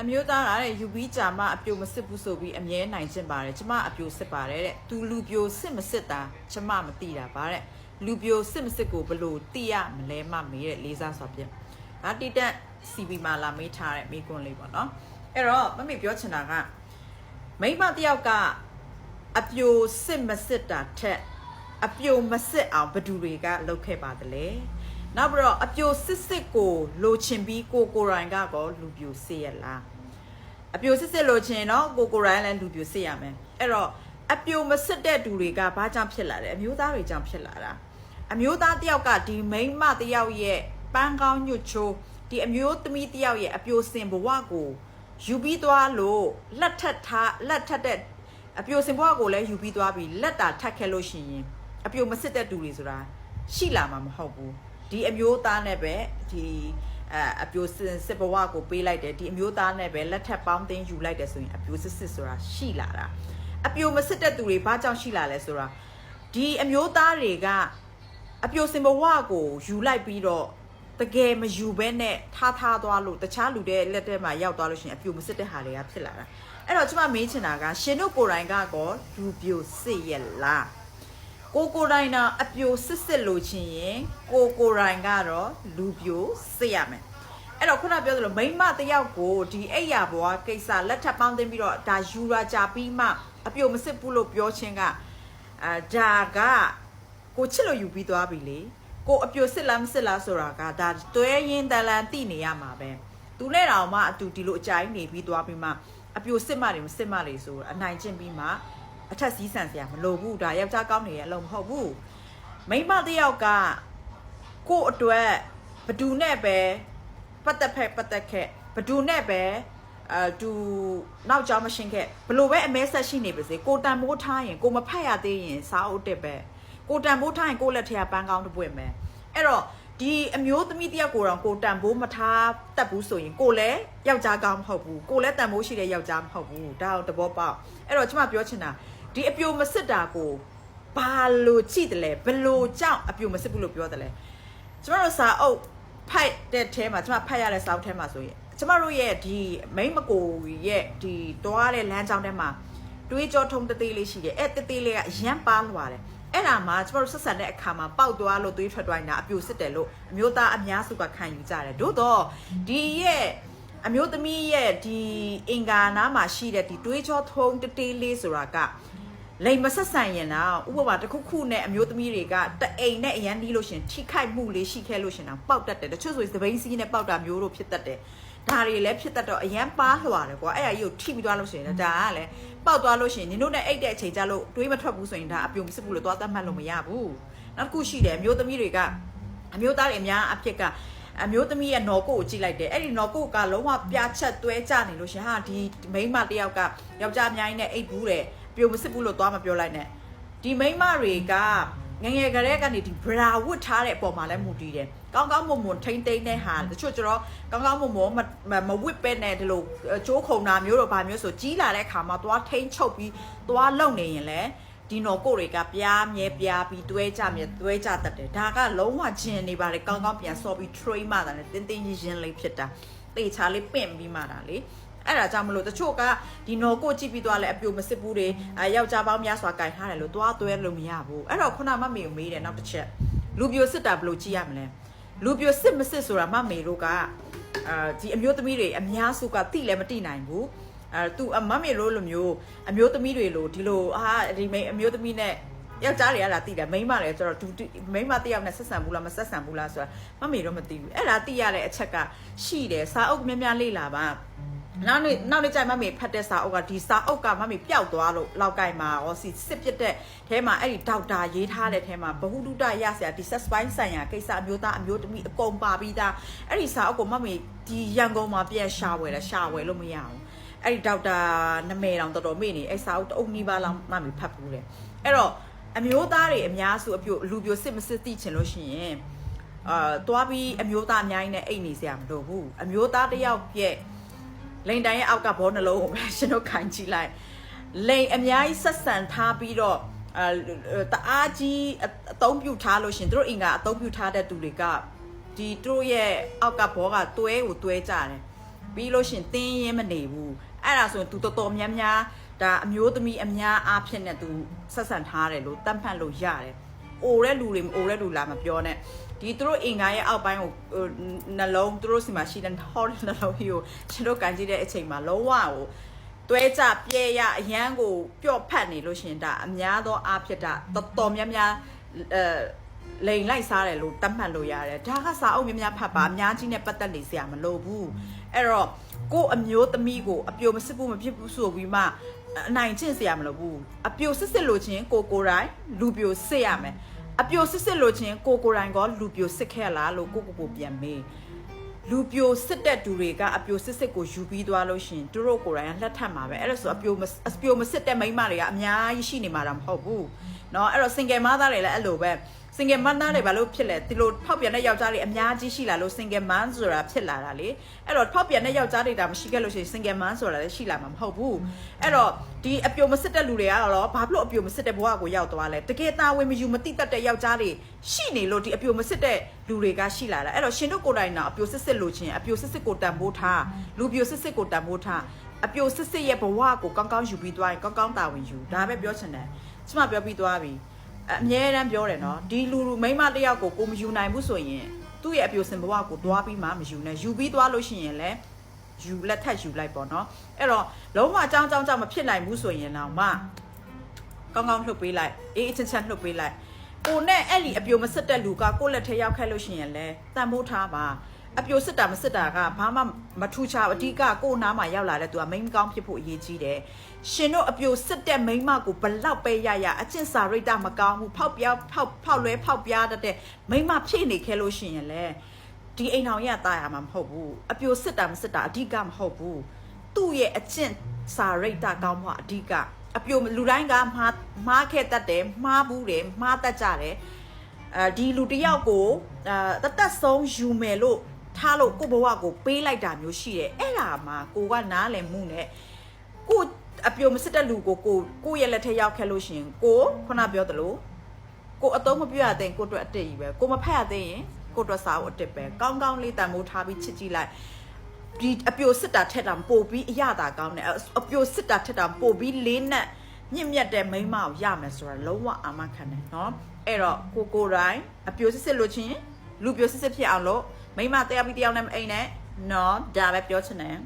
အမျိုးသားကတဲ့ယူပြီးကြာမအပြိုမစစ်ဘူးဆိုပြီးအမြဲနိုင်ကျင့်ပါတယ်ကျမအပြိုစစ်ပါတယ်တဲ့သူလူပြိုစစ်မစစ်တာကျမမသိတာပါတဲ့လူပြိုစစ်မစစ်ကိုဘလို့သိရမလဲမမေးတဲ့လေးစားစွာပြဒါတိတက် CB မှာလာမေးထားတဲ့မိကွန်းလေးပေါ့နော်အဲ့တော့မမေပြောချင်တာကမိမတယောက်ကအပြိုစစ်မစစ်တာထက်အပြိုမစစ်အောင်ဘယ်သူတွေကလုပ်ခဲ့ပါသလဲ နောက်ပြီးတော့အပြိုစစ်စစ်ကိုလိုချင်ပြီးကိုကိုရိုင်းကတော့လူပြိုစစ်ရလားအပြိုစစ်စစ်လိုချင်တော့ကိုကိုရိုင်းလည်းလူပြိုစစ်ရမယ်အဲ့တော့အပြိုမစစ်တဲ့သူတွေကဘာကြောင့်ဖြစ်လာလဲအမျိုးသားတွေကြောင့်ဖြစ်လာတာအမျိုးသားတယောက်ကဒီမိန်းမတယောက်ရဲ့ပန်းကောင်းညွတ်ချိုးဒီအမျိုးသမီးတယောက်ရဲ့အပြိုစင်ဘဝကိုယူပြီးသွားလို့လက်ထက်ထားလက်ထက်တဲ့အပြိုစင်ဘဝကိုလည်းယူပြီးသွားပြီးလက်တာထက်ခဲ့လို့ရှိရင်အပြိုမစစ်တဲ့သူတွေဆိုတာရှိလာမှာမဟုတ်ဘူး ဒီအမျိုးသားနဲ့ပဲဒီအအပြိုစင်စစ်ဘဝကိုပေးလိုက်တယ်ဒီအမျိုးသားနဲ့ပဲလက်ထက်ပေါင်းသိမ်းယူလိုက်တယ်ဆိုရင်အပြိုစစ်စစ်ဆိုတာရှိလာတာအပြိုမစစ်တဲ့သူတွေဘာကြောင့်ရှိလာလဲဆိုတာဒီအမျိုးသားတွေကအပြိုစင်ဘဝကိုယူလိုက်ပြီးတော့တကယ်မယူဘဲနဲ့ထားထားသွားလို့တခြားလူတွေလက်ထဲမှာရောက်သွားလို့ရှိရင်အပြိုမစစ်တဲ့ဟာတွေကဖြစ်လာတာအဲ့တော့ကျွန်မမေးချင်တာကရှင်တို့ကိုယ်တိုင်ကတော့လူပြိုစစ်ရဲ့လား ကိုကိုယ်တိုင်တော့အပြိုစစ်စစ်လို့ချင်းရင်ကိုကိုယ်တိုင်ကတော့လူပြိုစစ်ရမယ်အဲ့တော့ခုနပြောသလိုမိန်းမတစ်ယောက်ကိုဒီအိယာဘွားကိစ္စလက်ထပ်ပေါင်းသိမ်းပြီးတော့ဒါယူရာကြပြီးမှအပြိုမစစ်ဘူးလို့ပြောချင်းကအာဒါကကိုချစ်လို့ယူပြီးသွားပြီလေကိုအပြိုစစ်လားမစစ်လားဆိုတာကဒါတွဲရင်တလန်တိနေရမှာပဲသူနဲ့တောင်မှအတူဒီလိုအကြိုင်းနေပြီးသွားပြီးမှအပြိုစစ်မှတွေမစစ်မှတွေဆိုအနိုင်ကျင့်ပြီးမှ အထက်စီးဆန်စရာမလိုဘူးဒါယောက်ျားကောင်းနေရဲ့အလုံးမဟုတ်ဘူးမိန်းမတစ်ယောက်ကကို့အတွက်ဘသူနဲ့ပဲပတ်သက်ဖက်ပတ်သက်ခဲ့ဘသူနဲ့ပဲအဲသူနောက်ကြောင်မရှင်းခဲ့ဘလို့ပဲအမဲဆက်ရှိနေပါစေကိုတန်မိုးထားရင်ကိုမဖတ်ရသေးရင်စားအုပ်တက်ပဲကိုတန်မိုးထားရင်ကိုလက်ထက်ပန်းကောင်းတစ်ပွင့်ပဲအဲ့တော့ဒီအမျိုးသမီးတယောက်ကိုတော့ကိုတန်ဖိုးမထားတတ်ဘူးဆိုရင်ကိုလည်းယောက်ျားကောင်းမဟုတ်ဘူးကိုလည်းတန်ဖိုးရှိတဲ့ယောက်ျားမဟုတ်ဘူးဒါတော့တဘောပေါက်အဲ့တော့ကျမပြောချင်တာ ဒီအပြိုမစစ်တာကိုဘာလို့ကြည့်တယ်လဲဘလို့ကြောင့်အပြိုမစစ်ဘူးလို့ပြောတယ်လဲကျမတို့စာအုပ်ဖတ်တဲ့ထဲမှာကျမဖတ်ရတဲ့စာအုပ်ထဲမှာဆိုရင်ကျမတို့ရဲ့ဒီမိမကိုရဲ့ဒီတွားတဲ့လမ်းကြောင်းထဲမှာတွေးကြောထုံတသေးလေးရှိတယ်အဲ့တသေးလေးကအရန်ပါလွာတယ်အဲ့ဒါမှကျမတို့ဆက်ဆံတဲ့အခါမှာပေါက်သွားလို့သွေးထွက်သွားနေတာအပြိုစစ်တယ်လို့အမျိုးသားအများစုကခံယူကြတယ်တို့တော့ဒီရဲ့အမျိုးသမီးရဲ့ဒီအင်္ဂါနာမှာရှိတဲ့ဒီတွေးကြောထုံတသေးလေးဆိုတာက လိမ်မဆက်ဆံရင်တော့ဥပမာတစ်ခုခုနဲ့အမျိုးသမီးတွေကတအိမ်နဲ့အရန်ဒီလို့ရှင်ထိခိုက်မှုလေးရှိခဲ့လို့ရှင်တော့ပေါက်တတ်တယ်တချို့ဆိုရင်သဘိန်းစီးနဲ့ပေါက်တာမျိုးတို့ဖြစ်တတ်တယ်ဒါတွေလည်းဖြစ်တတ်တော့အရန်ပါလွှာတယ်ကွာအဲ့အကြီးကိုထိပြီးသွားလို့ရှိရင်ဒါကလည်းပေါက်သွားလို့ရှိရင်နင်တို့နဲ့အိတ်တဲ့အချိန်ကြလို့တွေးမထွက်ဘူးဆိုရင်ဒါအပြုံမစစ်ဘူးလို့သွားတတ်မှတ်လို့မရဘူးနောက်တစ်ခုရှိတယ်အမျိုးသမီးတွေကအမျိုးသားတွေအများအဖြစ်ကအမျိုးသမီးရဲ့နော်ကိုကိုကြည့်လိုက်တယ်အဲ့ဒီနော်ကိုကလုံးဝပြားချက်သွဲကြနေလို့ရှင်ဟာဒီမိန်းမတယောက်ကယောက်ျားအများကြီးနဲ့အိတ်ဘူးတယ် ပြုံမစစ်ဘူးလို့သွားမပြောလိုက်နဲ့ဒီမိန်းမတွေကငငယ်ကလေးကနေဒီဘရာဝတ်ထားတဲ့အပေါ်မှာလည်းမူတည်တယ်။ကောင်းကောင်းမွန်မွန်ထိမ့်သိမ့်တဲ့ဟာတချို့ကျတော့ကောင်းကောင်းမွန်မွန်မမဝတ်ပဲနဲ့ဒီလိုကျိုးခုံတာမျိုးတော့ဗာမျိုးဆိုကြီးလာတဲ့ခါမှာသွားထိမ့်ချုပ်ပြီးသွားလုံနေရင်လည်းဒီနော်ကိုတွေကပြားမြဲပြားပြီးတွဲကြမြဲတွဲကြတတ်တယ်ဒါကလုံးဝဂျင်နေပါလေကောင်းကောင်းပြန်ဆော့ပြီး train မှတာလေတင်းတင်းရင်းရင်းလေးဖြစ်တာတေချာလေးပင့်ပြီးမှတာလေ အဲ့ဒါကြောင့်မလို့တချို့ကဒီနော်ကိုကြည့်ပြီးသွားလဲအပြိုမစစ်ဘူးတွေအဲယောက်ျားပေါင်းများစွာကြိုင်ထားတယ်လို့သွားသွဲလို့မရဘူးအဲ့တော့ခုနမမေကိုမေးတယ်နောက်တစ်ချက်လူပြိုစစ်တာဘယ်လိုကြည့်ရမလဲလူပြိုစစ်မစစ်ဆိုတာမမေတို့ကအာဒီအမျိုးသမီးတွေအများစုကတိလည်းမတိနိုင်ဘူးအဲသူအမမေလို့လိုမျိုးအမျိုးသမီးတွေလိုဒီလိုအာဒီမိအမျိုးသမီးနဲ့ယောက်ျားတွေကလာတိတယ်မိန်းမလည်းဆိုတော့သူမိန်းမတယောက်နဲ့ဆက်ဆံဘူးလားမဆက်ဆံဘူးလားဆိုတာမမေတော့မသိဘူးအဲ့ဒါသိရတဲ့အချက်ကရှိတယ်စာအုပ်များများလေ့လာပါ နောက်နေ့နောက်နေ့ကျမမေဖတ်တဲ့စာအုပ်ကဒီစာအုပ်ကမမေပျောက်သွားလို့လောက်ကိုင်မှာရောစီစစ်ပြစ်တဲ့အဲမှာအဲ့ဒီဒေါက်တာရေးထားတဲ့အဲမှာဘ ഹു တုတရဆရာဒီ set spine ဆိုင်ရာကိစ္စအမျိုးသားအမျိုးသမီးအကုန်ပါပြီးသားအဲ့ဒီစာအုပ်ကိုမမေဒီရန်ကုန်မှာပြန်ရှာဝယ်တယ်ရှာဝယ်လို့မရအောင်အဲ့ဒီဒေါက်တာနမဲတောင်တော်တော်မေ့နေအဲ့စာအုပ်တအုပ်နီးပါးလောက်မမေဖတ်ဘူးတယ်အဲ့တော့အမျိုးသားတွေအများစုအပြိုလူပြိုစစ်မစစ်သိချင်လို့ရှိရင်အာတွားပြီးအမျိုးသားအများကြီးနဲ့အိတ်နေစရာမလိုဘူးအမျိုးသားတယောက်ရဲ့ လိန်တိုင်ရဲ့အောက်ကဘောနှလုံးကိုပဲရှင်တို့ခိုင်ကြည့်လိုက်လိန်အများကြီးဆက်ဆံထားပြီးတော့အဲတအားကြီးအသုံးပြုထားလို့ရှင်တို့အင်ကအသုံးပြုထားတဲ့သူတွေကဒီတို့ရဲ့အောက်ကဘောကတွဲကိုတွဲကြတယ်ပြီးလို့ရှရင်တင်းရင်မနေဘူးအဲ့ဒါဆိုရင် तू တော်တော်များများဒါအမျိုးသမီးအများအားဖြင့်နဲ့ तू ဆက်ဆံထားတယ်လို့တတ်မှတ်လို့ရတယ် အိုတဲ့လူတွေမအိုတဲ့လူလာမပြောနဲ့ဒီသူတို့အင်္ဂါရဲ့အောက်ပိုင်းကိုဟိုနှလုံးသူတို့စီမှာရှိတဲ့ဟောတဲ့နှလုံးကြီးကိုကျွန်တော်ကန်ကြည့်တဲ့အချိန်မှာလုံးဝကိုတွဲကြပြဲရအရန်ကိုပျော့ဖတ်နေလို့ရှရင်ဒါအများသောအားဖြစ်တာတော်တော်များများအဲလိန်လိုက်စားတယ်လို့တတ်မှတ်လို့ရတယ်ဒါကစာအုပ်များများဖတ်ပါအများကြီးနဲ့ပတ်သက်နေစရာမလိုဘူးအဲ့တော့ကို့အမျိုးသမီးကိုအပြိုမစစ်ဘူးမဖြစ်ဘူးဆိုပြီးမှ အနိုင်ကျင့်စရာမလိုဘူးအပြိုစစ်စစ်လို့ချင်းကိုကိုယ်တိုင်လူပြိုစစ်ရမယ်အပြိုစစ်စစ်လို့ချင်းကိုကိုယ်တိုင်ကလူပြိုစစ်ခဲ့လားလို့ကိုကိုကိုပြန်မေး လူပြိုစစ်တဲ့သူတွေကအပြိုစစ်စစ်ကိုယူပြီးသွားလို့ရှရင်သူတို့ကိုယ်တိုင်ကလက်ထပ်မှာပဲအဲ့ဒါဆိုအပြိုမအပြိုမစစ်တဲ့မိန်းမတွေကအများကြီးရှိနေမှာတော့မဟုတ်ဘူးเนาะအဲ့တော့ single mother တွေလည်းအဲ့လိုပဲ single mother တွေဘာလို့ဖြစ်လဲဒီလိုဖောက်ပြန်တဲ့ယောက်ျားတွေအများကြီးရှိလာလို့ single man ဆိုတာဖြစ်လာတာလေအဲ့တော့ဖောက်ပြန်တဲ့ယောက်ျားတွေဒါမရှိခဲ့လို့ရှိရင် single man ဆိုတာလည်းရှိလာမှာမဟုတ်ဘူးအဲ့တော့ဒီအပြိုမစစ်တဲ့လူတွေကတော့ဘာဖြစ်လို့အပြိုမစစ်တဲ့ဘဝကိုရောက်သွားလဲတကယ်သားဝင်မယူမတိတတ်တဲ့ယောက်ျားတွေရှိနေလို့ဒီအပြိုမစစ်တဲ့လူတွေကရှိလာတာအဲ့တော့ရှင်တို့ကိုယ်တိုင်တော့အပြိုစစ်စစ်လို့ချင်းအပြိုစစ်စစ်ကိုတန်ဖိုးထားလူပြိုစစ်စစ်ကိုတန်ဖိုးထားအပြိုစစ်စစ်ရဲ့ဘဝကိုကောင်းကောင်းယူပြီးသွားရင်ကောင်းကောင်းတာဝန်ယူဒါပဲပြောချင်တယ်ကျမပြောပြီးသွားပြီ အမြဲတမ်းပြောတယ်နော်ဒီလူလူမိန်းမတစ်ယောက်ကိုကိုမယူနိုင်ဘူးဆိုရင်သူ့ရဲ့အပြိုစင်ဘဝကိုတွားပြီးမှမယူနဲ့ယူပြီးသွားလို့ရှိရင်လည်းယူလက်ထက်ယူလိုက်ပေါ့နော်အဲ့တော့လုံးဝအကြောင်းအကြောင်းကြောင့်မဖြစ်နိုင်ဘူးဆိုရင်တော့မှကောင်းကောင်းလှုပ်ပေးလိုက်အေးအချင်းချင်းလှုပ်ပေးလိုက်ကိုနဲ့အဲ့ဒီအပြိုမစစ်တဲ့လူကကိုလက်ထဲရောက်ခဲ့လို့ရှိရင်လည်းတန်ဖိုးထားပါ အပြိုစစ်တာမစစ်တာကဘာမှမထူးခြားဘူးအဓိကကိုနားမှာရောက်လာတဲ့သူကမိန်းမကောင်းဖြစ်ဖို့အရေးကြီးတယ်ရှင်တို့အပြိုစစ်တဲ့မိန်းမကိုဘလောက်ပဲရရအကျင့်စာရိတ္တမကောင်းဘူးဖောက်ပြားဖောက်ဖောက်လွဲဖောက်ပြားတတ်တဲ့မိန်းမဖြစ်နေခဲ့လို့ရှိရင်လည်းဒီအိမ်တော်ရတာရမှာမဟုတ်ဘူးအပြိုစစ်တာမစစ်တာအဓိကမဟုတ်ဘူးသူ့ရဲ့အကျင့်စာရိတ္တကောင်းမှုအဓိကအပြိုလူတိုင်းကမှားမှားခဲ့တတ်တယ်မှားဘူးတယ်မှားတတ်ကြတယ်အဲဒီလူတစ်ယောက်ကိုအာတသက်ဆုံးယူမယ်လို့ ထားလို့ကိုယ့်ဘဝကိုပေးလိုက်တာမျိုးရှိတယ်အဲ့ဒါမှကိုကနားလည်မှုနဲ့ကိုအပြိုမစစ်တဲ့လူကိုကိုကိုရဲ့လက်ထက်ရောက်ခဲ့လို့ရှရင်ကိုခုနပြောသလိုကိုအတုံးမပြရတဲ့ကိုအတွက်အတက်ကြီးပဲကိုမဖက်ရတဲ့ရင်ကိုအတွက်စာအုပ်အတက်ပဲကောင်းကောင်းလေးတန်မိုးထားပြီးချစ်ကြည့်လိုက်ဒီအပြိုစစ်တာထက်တာပို့ပြီးအရတာကောင်းတယ်အပြိုစစ်တာထက်တာပို့ပြီးလေးနဲ့ညစ်မြတ်တဲ့မိန်းမကိုရမယ်ဆိုတာလုံးဝအာမခံတယ်နော်အဲ့တော့ကိုကိုတိုင်းအပြိုစစ်စစ်လို့ချင်းလူပြိုစစ်စစ်ဖြစ်အောင်လို့ မိမတရားပြီးတရားနဲ့မအိမ်နဲ့နော်ဒါပဲပြောချင်တယ်